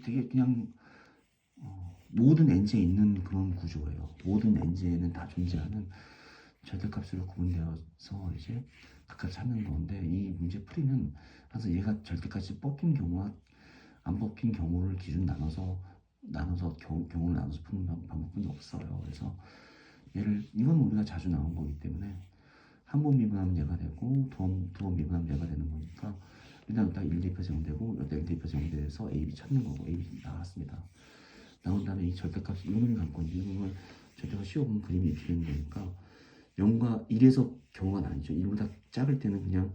되게 그냥 어, 모든 n지에 있는 그런 구조예요. 모든 n지에는 다 존재하는 절대값으로 구분되어서 이제 각각 찾는 건데 이 문제 풀이는 항상 얘가 절대값이 뽑힌 경우와 안 뽑힌 경우를 기준 나눠서 나눠서 경, 경우를 나눠서 푸는 방- 방법뿐이 없어요. 그래서 얘를 이건 우리가 자주 나온 거기 때문에 한 번 미분하면 얘가 되고 두 번 미분하면 얘가 되는 거니까 일단 여기다 1 대입해서 0 되고 여기다 1 대입해서 0 돼서 A, B 찾는 거고 A, B 나왔습니다. 나온 다음에 이 절대값 이놈이 갖고 이놈을 절대값 씌워보면 그림이 되는 거니까 0과 1에서 경우가 나뉘죠. 1보다 작을 때는 그냥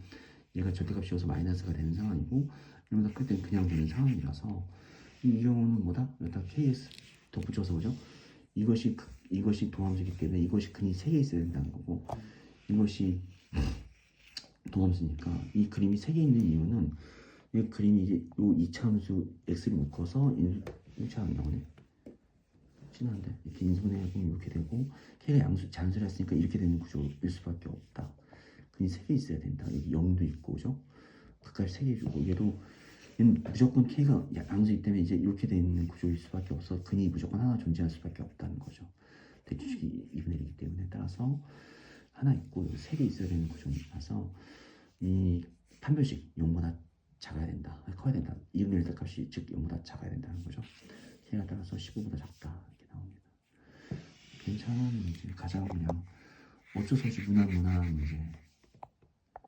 얘가 절대값 씌워서 마이너스가 되는 상황이고 1보다 클 때는 그냥 되는 상황이라서 이 경우는 뭐다? 여기다 KS 덧붙여서 보죠. 이것이 그- 이것이 도함수이기 때문에 이것이 근이 3개 있어야 된다는 거고 이것이 도함수니까 이 그림이 3개 있는 이유는 이 그림이 이제 요 이차함수 x를 묶어서 인수차 안 나오네. 친한데. 이렇게 인수분해 보면 이렇게 되고 k가 양수 잔수를 했으니까 이렇게 되는 구조일 수밖에 없다. 근이 3개 있어야 된다. 여기 0도 있고 그죠? 각각 3개 주고 얘도 무조건 k가 양수이기 때문에 이제 이렇게 되는 구조일 수밖에 없어. 근이 무조건 하나 존재할 수밖에 없다는 거죠. 대주식이 2분의 1이기 때문에 따라서 하나 있고 세 개 있어야 되는 구조라서 이 판별식 0보다 작아야 된다. 커야 된다. 2분의 1 값이 즉 0보다 작아야 된다는 거죠. k가 따라서 15보다 작다. 이렇게 나옵니다. 괜찮은 이제 가장 그냥 어쩔 수 없이 무난 무난한 문제